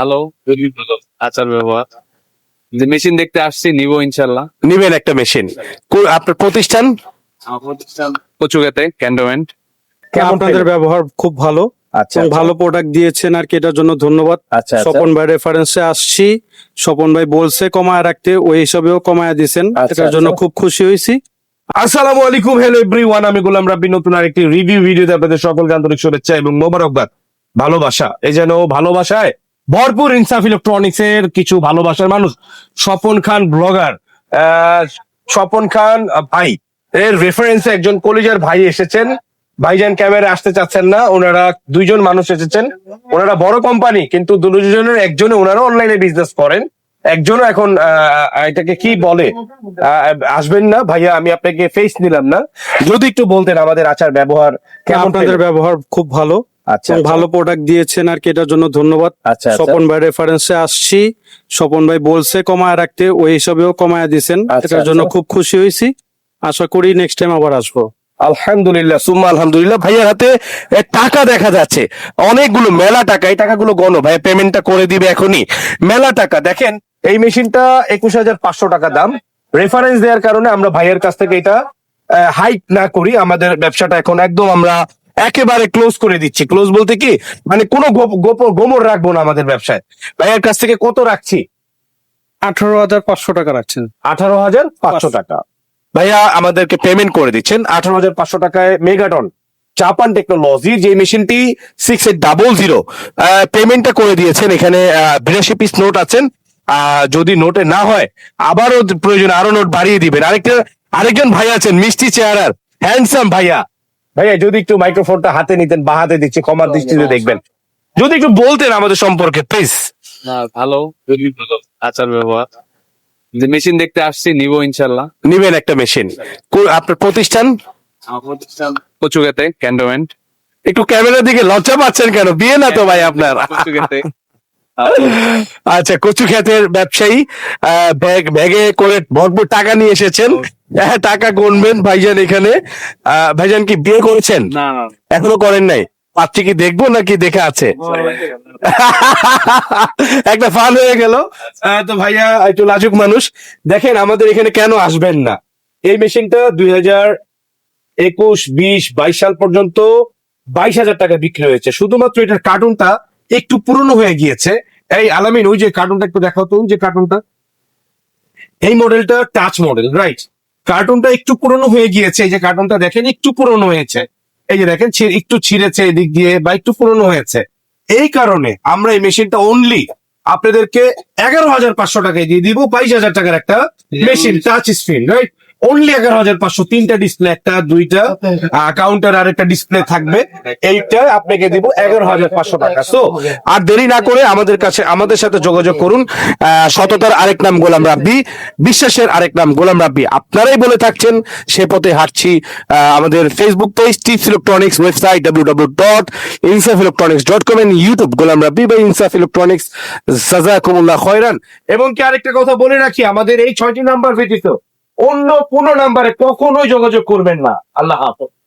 Hello আচার ব্যবহার। যে মেশিন দেখতে আসছি নিবো ইনশাল্লাহ। নিবেন একটা মেশিন আপনার প্রতিষ্ঠান? কেমন আপনাদের ব্যবহার খুব ভালো। আচ্ছা ভালো প্রোডাক্ট দিয়েছেন আর কি এটার জন্য ধন্যবাদ। আচ্ছা আচ্ছা। স্বপন ভাই রেফারেন্সে আসছি। স্বপন ভাই বলছে কমায় রাখতে ওই হিসাবেও কমায় দিয়েছেন। আচ্ছা, এটার জন্য আচ্ছা। খুব খুশি হয়েছি। আসসালামু আলাইকুম হ্যালো এভরিওয়ান আমি গোলাম রাব্বি নতুন আরেকটি রিভিউ ভিডিওতে আপনাদের সকলকে আন্তরিক শুভেচ্ছা এবং মোবারকবাদ। ভালোবাসা এই যেন ভালোবাসায় ভরপুর ইনসাফ ইলেকট্রনিক্স এর কিছু ভালোবাসার মানুষ। স্বপন খান ব্লগার। স্বপন খান ভাই। এর রেফারেন্সে একজন কলিজার ভাই এসেছেন। ভাইজান ক্যামেরা আসতে চাচ্ছেন না। ওনারা দুইজন মানুষ এসেছেন। ওনারা বড় কোম্পানি কিন্তু দুজনের একজনে ওনারা অনলাইনে বিজনেস করেন। একজনও এখন এটাকে কি বলে? আহ, আসবেন না। ভাইয়া আমি আপনাকে ফেস নিলাম না। যদি একটু বলতেন আমাদের আচার ব্যবহার কেমন আপনাদের ব্যবহার খুব ভালো। আচ্ছা ভালো প্রোডাক্ট দিয়েছেন আর কি এটার জন্য ধন্যবাদ। আচ্ছা আচ্ছা। স্বপন ভাই রেফারেন্সে আসছি। স্বপন ভাই বলছে কমায় রাখতে ওই হিসাবেও কমায় দিয়েছেন। আচ্ছা, এটার জন্য আচ্ছা। খুব খুশি হয়েছি। আশা করি নেক্সট টাইম আবার আসব। আলহামদুলিল্লাহ সুম্মা আলহামদুলিল্লাহ। ভাইয়ার হাতে টাকা দেখা যাচ্ছে। অনেকগুলো মেলা টাকা এই টাকাগুলো গণ। ভাই পেমেন্টটা করে দিবে এখনই। মেলা টাকা দেখেন এই মেশিনটা একুশ হাজার পাঁচশো টাকা দাম। রেফারেন্স দেওয়ার কারণে আমরা ভাইয়ের কাছ থেকে এটা হাইক না করি। আমাদের ব্যবসাটা এখন একদম আমরা একেবারে ক্লোজ করে দিচ্ছি। ক্লোজ বলতে কি? মানে কোনো গোমর রাখব না আমাদের ব্যবসায়। ভাইয়ের কাছ থেকে কত রাখছি? আঠারো হাজার পাঁচশো টাকা রাখছেন। আঠারো হাজার পাঁচশো টাকা। ভাইয়া আমাদেরকে পেমেন্ট করে দিচ্ছেন। আঠারো হাজার পাঁচশো টাকায় মেগাটন জাপান টেকনোলজি যে মেশিনটি সিক্স এইট ডাবল জিরো পেমেন্টটা করে দিয়েছেন। এখানে বিরাশি পিস নোট আছেন। যদি নোটে না হয় আবারও প্রয়োজন আরও নোট বাড়িয়ে দিবেন। আরেকটা আরেকজন ভাই আছেন মিষ্টি চেহারার হ্যান্ডসাম ভাইয়া। ভাইয়া যদি একটু মাইক্রোফোনটা হাতে নিতেন বা হাতে দিচ্ছি কমার দৃষ্টিতে দেখবেন। যদি একটু বলতেন আমাদের সম্পর্কে প্লিজ না ভালো। আচার ব্যবহার। যে মেশিন দেখতে আসছি নিবো ইনশাল্লাহ। নিবেন একটা মেশিন আপনার প্রতিষ্ঠান? প্রতিষ্ঠান কচুগাতে ক্যান্ডোমেন্ট একটু ক্যামেরার দিকে লজ্জা পাচ্ছেন কেন? বিয়ে না তো ভাই আপনার। আচ্ছা কচু ক্ষেতের ব্যবসায়ী আহ, ব্যাগ ব্যাগে করে ভরপুর টাকা নিয়ে এসেছেন। হ্যাঁ, টাকা গুনবেন ভাইজান এখানে। আহ, ভাইজান কি বিয়ে করেছেন? এখনও করেন নাই? পাত্রী কি দেখব নাকি দেখে আছে? একটা ফান হয়ে গেল। তো ভাইয়া একটু লাজুক মানুষ। দেখেন আমাদের এখানে কেন আসবেন না? এই মেশিনটা দুই হাজার একুশ বিশ বাইশ সাল পর্যন্ত বাইশ হাজার টাকা বিক্রি হয়েছে। শুধুমাত্র এটার কার্টুনটা একটু পুরনো হয়ে গিয়েছে। এই আলামিন ওই যে কার্টুনটা একটু দেখাও তো ওই যে কার্টুনটা এই মডেলটা টাচ মডেল রাইট কার্টুনটা একটু পুরনো হয়ে গিয়েছে এই যে কার্টুনটা দেখেন একটু পুরনো হয়েছে। এই যে দেখেন ছি- একটু ছিঁড়েছে এদিক দিয়ে বা একটু পুরনো হয়েছে। এই কারণে আমরা এই মেশিনটা অনলি আপনাদেরকে এগারো হাজার পাঁচশো টাকায় দিয়ে দিব বাইশ হাজার টাকার একটা machine touch screen right only এগারো হাজার পাঁচশো তিনটা ডিসপ্লে একটা দুইটা কাউন্টার আর একটা ডিসপ্লে থাকবে। এইটা আপনাকে দিব এগারো হাজার পাঁচশো টাকা। তো আর দেরি না করে আমাদের কাছে আমাদের সাথে যোগাযোগ করুন। সততার আরেক নাম গোলাম রাব্বি বিশ্বাসের আরেক নাম গোলাম রাব্বি। আপনারাই বলে থাকছেন সে পথে হাঁটছি। আমাদের Facebook page tips electronics website W W dot Insaf electronics dot com and YouTube Golam Rabbi বা ইনসাফ ইলেকট্রনিক্স জাজাকুমুল্লাহ খয়রান এবং কি আরেকটা কথা বলে রাখি আমাদের এই ছয়টি নাম্বার ব্যতীত? অন্য কোনো নাম্বারে কখনোই যোগাযোগ করবেন না। আল্লাহ হাফেজ।